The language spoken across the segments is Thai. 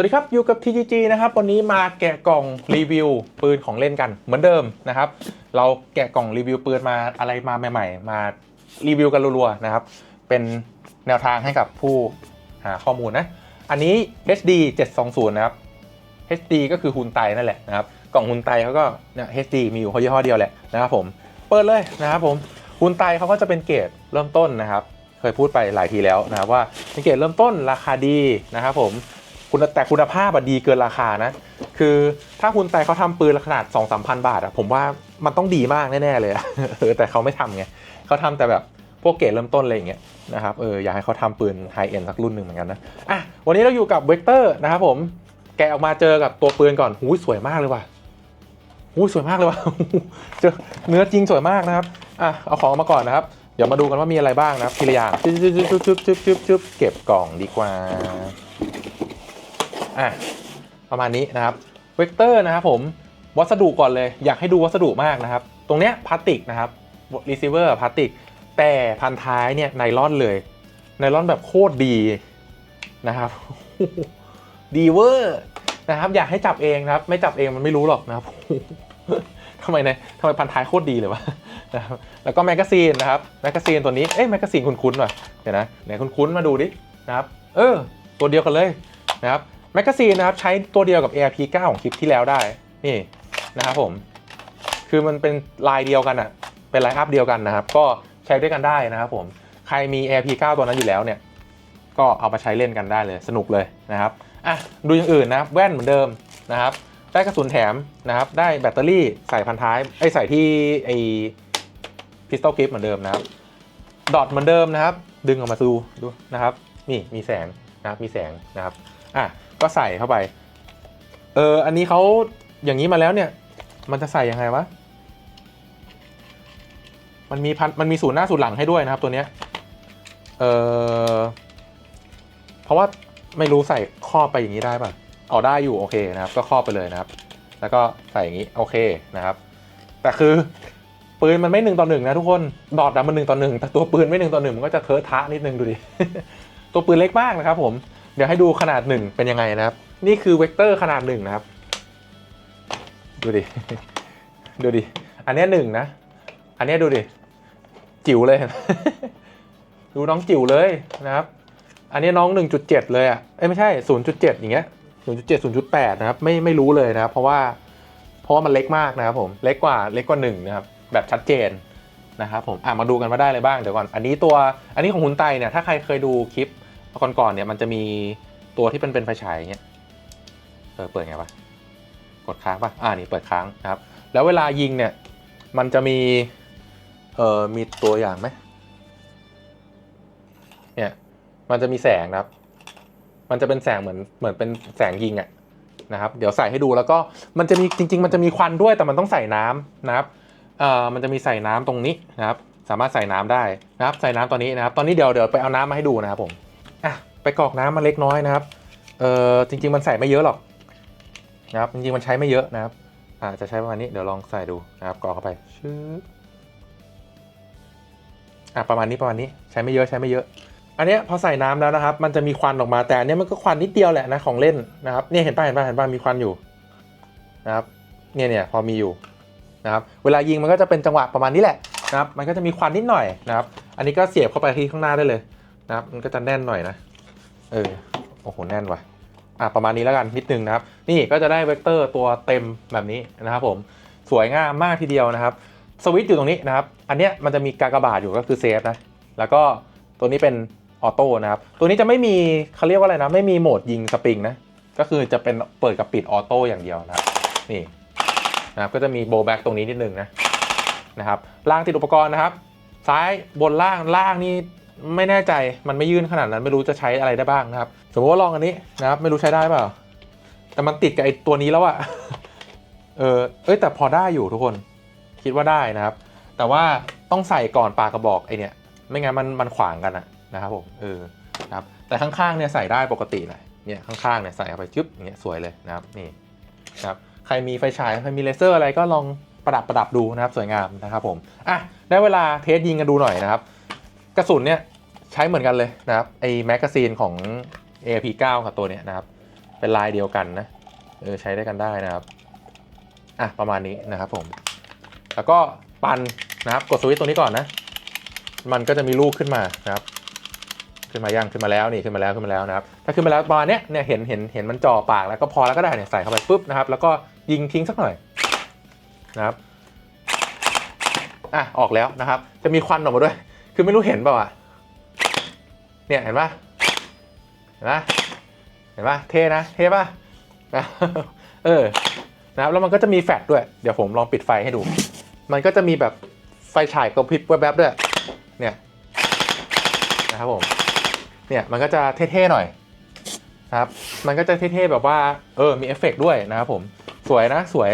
วัสดีครับ อยู่กับ TGG นะครับ วันนี้มาแกะกล่องรีวิวปืนของเล่นกันเหมือนเดิมนะครับ เราแกะกล่องรีวิวปืนมาอะไรมาใหม่ ๆ มารีวิวกันรัวๆนะครับ เป็นแนวทางให้กับผู้หาข้อมูลนะ อันนี้ HD 720 นะครับ HD ก็คือฮุนไตนั่นแหละนะครับ กล่องฮุนไตเขาก็เนี่ย HD มีอยู่ยี่ห้อเดียวแหละนะครับผม เปิดเลยนะครับผมฮุนไตเขาก็จะเป็นเกรดเริ่มต้นนะครับ เคยพูดไปหลายทีแล้วนะครับว่าเป็นเกรดเริ่มต้นราคาดีนะครับผม คุณแต่คุณภาพดีเกินราคานะ คือถ้าฮุนไตเขาทำปืนขนาด2 3 0 0 0บาทอะผมว่ามันต้องดีมากแน่ๆเลยอะเออแต่เขาไม่ทำไงเขาทำแต่แบบพวกเกรดเริ่มต้นอะไรอย่างเงี้ยนะครับเอออยากให้เขาทำปืนไฮเอ็นสักรุ่นหนึ่งเหมือนกันนะอะวันนี้เราอยู่กับเวกเตอร์นะครับผมแกะออกมาเจอกับตัวปืนก่อนหูสวยมากเลยว่ะหูสวยมากเลยว่ะเจอเนื้อจริงสวยมากนะครับอะเอาของมาก่อนนะครับเดี๋ยวมาดูกันว่ามีอะไรบ้างนะครับทีละอย่างจุ๊บจุ๊บจุ๊บจุ๊บจุ๊บจุ๊บจุ๊บเก็บกล่องดีกว่า อะประมาณนี้นะครับเวกเตอร์นะครับผมวัสดุก่อนเลยอยากให้ดูวัสดุมากนะครับ ตรงเนี้ยพลาสติกนะครับรีเซิเวอร์พลาสติก แต่พันท้ายเนี่ยไนลอนเลยไนลอนแบบโคตรดีนะครับดีเวอร์นะครับอยากให้จับเองนะครับ ไม่จับเองมันไม่รู้หรอกนะครับทำไมเนี่ยทำไมพันท้ายโคตรดีเลยวะนะครับแล้วก็แมกกาซีนนะครับแมกกาซีนตัวนี้เอ๊ะแมกกาซีนคุ้นๆหน่อยเดี๋ยวนะไหนคุ้นๆมาดูดินะครับ เออ ตัวเดียวกันเลยนะครับ มกกาซีนนะครับใช้ตัวเดียวกับ ARP 9 ของคลิปที่แล้วได้ นี่นะครับผม คือมันเป็นลายเดียวกันอะเป็นไลน์อัพเดียวกันนะครับ ก็ใช้ด้วยกันได้นะครับผม ใครมี ARP 9 ตัวนั้นอยู่แล้วเนี่ย ก็เอามาใช้เล่นกันได้เลย สนุกเลยนะครับ อะ ดูอย่างอื่นนะครับ แว่นเหมือนเดิมนะครับ ได้กระสุนแถมนะครับ ได้แบตเตอรี่ใส่พันท้าย ไอ้ใส่ที่ไอ้พิสตอลกิฟเหมือนเดิมนะครับ ดอทเหมือนเดิมนะครับ ดึงออกมาดูดูนะครับ นี่มีแสงนะครับ มีแสงนะครับ อะ ก็ใส่เข้าไป เออ อันนี้เขาอย่างนี้มาแล้วเนี่ย มันจะใส่ยังไงวะ มันมีพัน มันมีศูนย์หน้าศูนย์หลังให้ด้วยนะครับตัวเนี้ย เออเพราะว่าไม่รู้ใส่ครอบไปอย่างนี้ได้ป่ะเอาได้อยู่โอเคนะครับ ก็ครอบไปเลยนะครับ แล้วก็ใส่อย่างนี้โอเคนะครับ แต่คือปืนมันไม่หนึ่งต่อหนึ่งนะทุกคนดอดดำมันหนึ่งต่อหนึ่งแต่ตัวปืนไม่หนึ่งต่อหนึ่งมันก็จะเทอะทะนิดนึงดูดิ ตัวปืนเล็กมากนะครับผม เดี๋ยวให้ดูขนาดหนึ่งเป็นยังไงนะครับ นี่คือเวกเตอร์ขนาดหนึ่งนะครับ ดูดิ ดูดิ อันนี้หนึ่งนะ อันนี้ดูดิ จิ๋วเลย ดูน้องจิ๋วเลยนะครับ อันนี้น้อง1.7เลยอะ เอ้ยไม่ใช่ 0.7 อย่างเงี้ย0.7 0.8นะครับ ไม่ไม่รู้เลยนะครับ เพราะว่า เพราะว่ามันเล็กมากนะครับผม เล็กกว่า เล็กกว่า1นะครับ แบบชัดเจนนะครับผม อะมาดูกันว่าได้อะไรบ้าง เดี๋ยวก่อน อันนี้ตัว อันนี้ของหุนไตเนี่ย ถ้าใครเคยดูคลิป ก่อนๆเนี่ยมันจะมีตัวที่เป็นเป็นไฟฉายอย่างเงี้ยเออเปิดไงวะกดค้างปะอ่านี่เปิดค้างนะครับแล้วเวลายิงเนี่ยมันจะมีเออมีตัวอย่างไหมเนี่ยมันจะมีแสงนะครับ มันจะเป็นแสงเหมือนเหมือนเป็นแสงยิงอะนะครับ เดี๋ยวใส่ให้ดูแล้วก็มันจะมีจริง ๆ มันจะมีควันด้วยแต่มันต้องใส่น้ำนะครับเอ่อมันจะมีใส่น้ำตรงนี้นะครับ สามารถใส่น้ำได้นะครับ ใส่น้ำตอนนี้นะครับ ตอนนี้เดี๋ยวเดี๋ยวไปเอาน้ำมาให้ดูนะครับผม ไปกรอกน้ำมาเล็กน้อยนะครับ เอ่อจริง ๆ มันใส่ไม่เยอะหรอกนะครับจริงๆมันใช้ไม่เยอะนะครับอ่าจะใช้ประมาณนี้เดี๋ยวลองใส่ดูนะครับกรอกเข้าไปชื้ออะประมาณนี้ประมาณนี้ใช้ไม่เยอะใช้ไม่เยอะ อันเนี้ยพอใส่น้ำแล้วนะครับ มันจะมีควันออกมาแต่อันเนี้ยมันก็ควันนิดเดียวแหละนะของเล่นนะครับเนี่ยเห็นป่ะเห็นป่ะเห็นป่ะมีควันอยู่นะครับเนี่ยเนี่ยพอมีอยู่นะครับเวลายิงมันก็จะเป็นจังหวะประมาณนี้แหละนะครับมันก็จะมีควันนิดหน่อยนะครับ อันนี้ก็เสียบเข้าไปที่ข้างหน้าได้เลยนะครับมันก็จะแน่นหน่อยนะ เออโอ้โหแน่นว่ะอะประมาณนี้แล้วกันนิดนึงนะครับ นี่ก็จะได้เวกเตอร์ตัวเต็มแบบนี้นะครับผมสวยงามมากทีเดียวนะครับสวิตช์อยู่ตรงนี้นะครับ อันเนี้ยมันจะมีกากบาทอยู่ก็คือเซฟนะ แล้วก็ตัวนี้เป็นออโต้นะครับ ตัวนี้จะไม่มีเขาเรียกว่าอะไรนะ ไม่มีโหมดยิงสปริงนะ ก็คือจะเป็นเปิดกับปิดออโต้อย่างเดียวนะครับ นี่นะครับ ก็จะมีโบแบ็กตรงนี้นิดนึงนะ นะครับ ล่างติดอุปกรณ์นะครับ ซ้ายบนล่างล่างนี่ ไม่แน่ใจมันไม่ยื่นขนาดนั้นไม่รู้จะใช้อะไรได้บ้างนะครับ สมมติว่าลองอันนี้นะครับไม่รู้ใช้ได้เปล่า แต่มันติดกับไอ้ตัวนี้แล้วอะเออเอ้ยแต่พอได้อยู่ทุกคนคิดว่าได้นะครับ แต่ว่าต้องใส่ก่อนปากกระบอกไอเนี่ย ไม่งั้นมันมันขวางกันอะนะครับผมเออนะครับแต่ข้างๆเนี่ยใส่ได้ปกติเลยเนี่ยข้างๆเนี่ยใส่เข้าไปจึ๊บอย่างเงี้ยสวยเลยนะครับนี่นะครับใครมีไฟฉายใครมีเลเซอร์อะไรก็ลองประดับประดับดูนะครับสวยงามนะครับผมอะได้เวลาเทสยิงกันดูหน่อยนะครับ กระสุนเนี่ยใช้เหมือนกันเลยนะครับไอ้แมกกาซีนของ AP9 ครับตัวเนี้ยนะครับ เป็นลายเดียวกันนะเออใช้ได้กันได้นะครับอะประมาณนี้นะครับผมแล้วก็ปันนะครับกดสวิตช์ตัวนี้ก่อนนะ มันก็จะมีลูกขึ้นมานะครับ ขึ้นมายังขึ้นมาแล้วนี่ขึ้นมาแล้วขึ้นมาแล้วนะครับ ถ้าขึ้นมาแล้วประมาณเนี้ยเนี่ยเห็นเห็นเห็นมันจ่อปากแล้วก็พอแล้วก็ได้เนี่ยใส่เข้าไปปุ๊บนะครับ แล้วก็ยิงทิ้งสักหน่อยนะครับอะออกแล้วนะครับ จะมีควันออกมาด้วย คือไม่รู้เห็นเปล่าอะ เนี่ยเห็นปะเห็นปะเห็นปะเท่นะ เท่ปะนะเออ นะครับ แล้วมันก็จะมีแฟลชด้วย เดี๋ยวผมลองปิดไฟให้ดู มันก็จะมีแบบไฟฉายกระพริบแวบๆด้วย เนี่ย นะครับผม เนี่ย มันก็จะเท่ๆหน่อยนะครับ มันก็จะเท่ๆแบบว่า เออ มีเอฟเฟกต์ด้วยนะครับผม สวยนะ สวย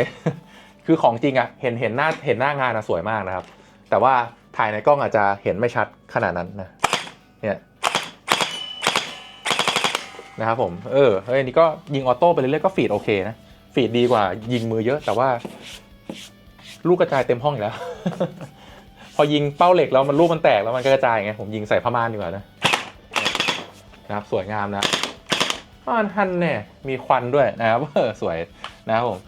คือของจริงอะเห็นเห็นหน้า เห็นหน้างานอะสวยมากนะครับ แต่ว่า ถ่ายในกล้องอาจจะเห็นไม่ชัดขนาดนั้นนะเนี่ยนะครับผมเออเฮ้ยนี่ก็ยิงออโต้ไปเรื่อยๆก็ฟีดโอเคนะฟีดดีกว่ายิงมือเยอะ แต่ว่า ลูกกระจายเต็มห้องอยู่แล้ว พอยิงเป้าเหล็กแล้วมันลูกมันแตกแล้วมันก็กระจายไงผมยิงใส่ผ้าม่านดีกว่านะนะครับสวยงามนะอ่อนทันเนี่ยมีควันด้วยนะครับเออสวยนะครับผม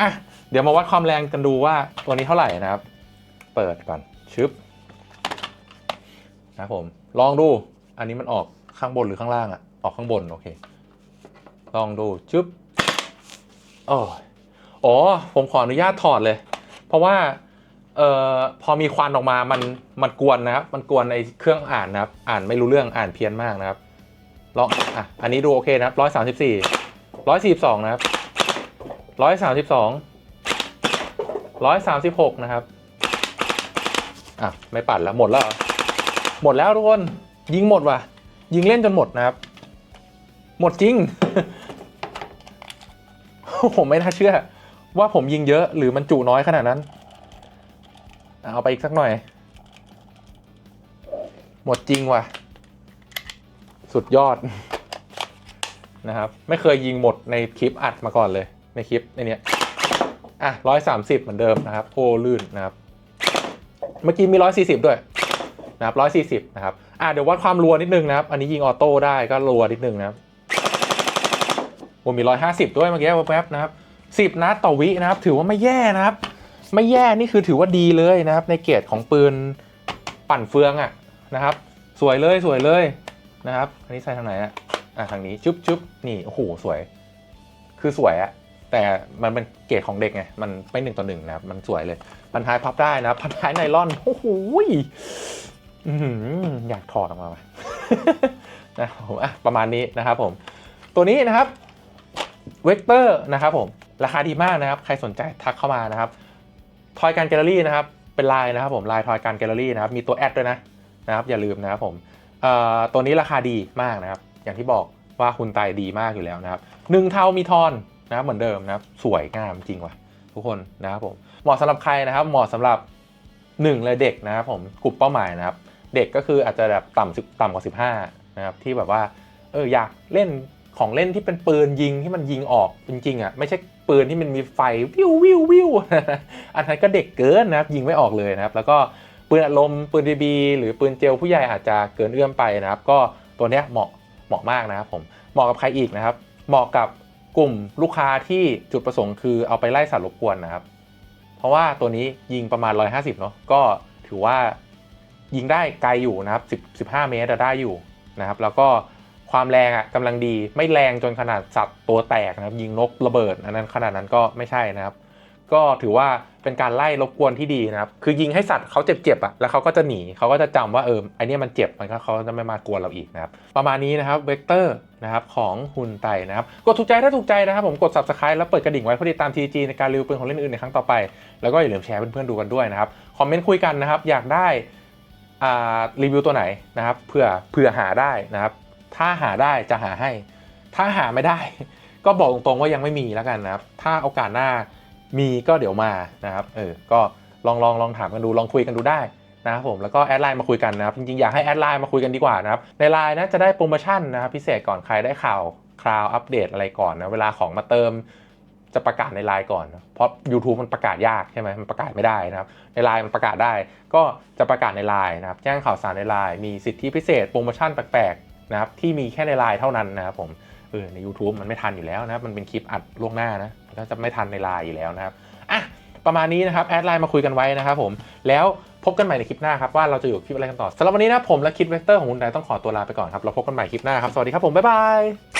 อะเดี๋ยวมาวัดความแรงกันดูว่าตัวนี้เท่าไหร่นะครับ เปิดก่อนชึบ นะผม ลองดู อันนี้มันออกข้างบนหรือข้างล่างอะออกข้างบน โอเค ลองดูชึบโอ้อ๋อ ผมขออนุญาตถอดเลย เพราะว่าเอ่อพอมีควันออกมา มัน มันกวนนะครับ มันกวนไอเครื่องอ่านนะครับ อ่านไม่รู้เรื่อง อ่านเพี้ยนมากนะครับ ลอง อะ อันนี้ดูโอเคนะครับร้อยสามสิบสี่ร้อยสี่สองนะครับร้อยสามสิบสองร้อยสามสิบหกนะครับ อะ ไม่ปัดแล้ว หมดแล้ว หมดแล้วทุกคน ยิงหมดว่ะ ยิงเล่นจนหมดนะครับ หมดจริง ผมไม่น่าเชื่อ ว่าผมยิงเยอะหรือมันจุน้อยขนาดนั้น เอาไปอีกสักหน่อย หมดจริงว่ะ สุดยอดนะครับ ไม่เคยยิงหมดในคลิปอัดมาก่อนเลย ในคลิปในเนี้ยอะร้อยสามสิบเหมือนเดิมนะครับ โอ้ลื่นนะครับ เมื่อกี้มีร้อยสี่สิบด้วย นะครับร้อยสี่สิบนะครับอะเดี๋ยววัดความรัวนิดนึงนะครับ อันนี้ยิงออโต้ได้ก็รัวนิดนึงนะครับโอ้มีร้อยห้าสิบด้วยเมื่อกี้แป๊บนะครับสิบนัดต่อวินะครับ ถือว่าไม่แย่นะครับ ไม่แย่นี่คือถือว่าดีเลยนะครับ ในเกรดของปืนปั่นเฟืองอะ่ะนะครับ สวยเลยสวยเลยนะครับ อันนี้ใส่ทางไหนอะอะทางนี้จุ๊บจุ๊บนี่โอ้โหสวย คือสวยอะแต่มันเป็นเกรดของเด็กไงมันไม่หนึ่งต่อหนึ่งนะครับมันสวยเลยพันท้ายพับได้นะครับพันท้ายไนลอนโอ้โห อยากถอดออกมาว่ะนะผมอะประมาณนี้นะครับผม ตัวนี้นะครับเวกเตอร์นะครับผมราคาดีมากนะครับ ใครสนใจทักเข้ามานะครับทอยการแกลเลอรี่นะครับเป็นลายนะครับผมลายทอยการแกลเลอรี่นะครับมีตัวแอดด้วยนะนะครับอย่าลืมนะครับผมตัวนี้ราคาดีมากนะครับ อย่างที่บอกว่าคุณไตดีมากอยู่แล้วนะครับหนึ่งเทามีทอนนะครับเหมือนเดิมนะครับสวยงามจริงว่ะทุกคนนะครับผมเหมาะสำหรับใครนะครับเหมาะสำหรับหนึ่งเลยเด็กนะครับผมกลุ่มเป้าหมายนะครับ เด็กก็คืออาจจะแบบต่ำต่ำกว่า 15นะครับที่แบบว่าเอออยากเล่นของเล่นที่เป็นปืนยิงที่มันยิงออกจริงๆอะไม่ใช่ปืนที่มันมีไฟวิววิววิวอันนั้นก็เด็กเกินนะครับยิงไม่ออกเลยนะครับ แล้วก็ปืนอัดลมปืนบีบีหรือปืนเจลผู้ใหญ่อาจจะเกินเอื้อมไปนะครับ ก็ตัวเนี้ยเหมาะเหมาะมากนะครับผมเหมาะกับใครอีกนะครับ เหมาะกับกลุ่มลูกค้าที่จุดประสงค์คือเอาไปไล่สัตว์รบกวนนะครับ เพราะว่าตัวนี้ยิงประมาณ 150เนาะก็ถือว่า ยิงได้ไกลอยู่นะครับ10 15 เมตรอะได้อยู่นะครับ แล้วก็ความแรงอะกำลังดีไม่แรงจนขนาดสัตว์ตัวแตกนะครับ ยิงนกระเบิดอันนั้นขนาดนั้นก็ไม่ใช่นะครับ ก็ถือว่าเป็นการไล่รบกวนที่ดีนะครับ คือยิงให้สัตว์เขาเจ็บๆอะแล้วเขาก็จะหนีเขาก็จะจำว่าเออไอเนี้ยมันเจ็บมันก็เขาจะไม่มากวนเราอีกนะครับ ประมาณนี้นะครับเวกเตอร์นะครับของฮุนไตนะครับ กดถูกใจถ้าถูกใจนะครับ ผมกด subscribe แล้วเปิดกระดิ่งไว้เพื่อติดตาม TG ในการรีวิวปืนของเล่นอื่นในครั้งต่อไป แล้วก็อย่าลืมแชร์เพื่อนๆดูกันด้วยนะครับคอมเมนต์คุยกันนะครับอยากได้ รีวิวตัวไหนนะครับเผื่อเผื่อหาได้นะครับ ถ้าหาได้จะหาให้ ถ้าหาไม่ได้ ก็บอกตรงๆว่ายังไม่มีแล้วกันนะครับ ถ้าโอกาสหน้ามีก็เดี๋ยวมานะครับเออก็ลองลองลองถามกันดูลองคุยกันดูได้นะครับผมแล้วก็แอดไลน์มาคุยกันนะครับจริงๆอยากให้แอดไลน์มาคุยกันดีกว่านะครับในไลน์นะจะได้โปรโมชั่นนะครับพิเศษก่อนใครได้ข่าวคราวอัปเดตอะไรก่อนนะเวลาของมาเติม จะประกาศในไลน์ก่อน เพราะ YouTube มันประกาศยากใช่ไหมมันประกาศไม่ได้นะครับ ในไลน์มันประกาศได้ ก็จะประกาศในไลน์นะครับ แจ้งข่าวสารในไลน์ มีสิทธิพิเศษโปรโมชั่นแปลกๆนะครับ ที่มีแค่ในไลน์เท่านั้นนะครับผม เออ ใน YouTube มันไม่ทันอยู่แล้วนะครับ มันเป็นคลิปอัดล่วงหน้านะก็จะไม่ทันในไลน์อยู่แล้วนะครับ อะ ประมาณนี้นะครับ แอดไลน์มาคุยกันไว้นะครับผม แล้วพบกันใหม่ในคลิปหน้าครับว่าเราจะอยู่คลิปอะไรกันต่อสำหรับวันนี้นะผมและคิดเวกเตอร์ของคุณไดต้องขอตัวลาไปก่อนครับ เราพบกันใหม่คลิปหน้าครับ สวัสดีครับผม บ๊ายบาย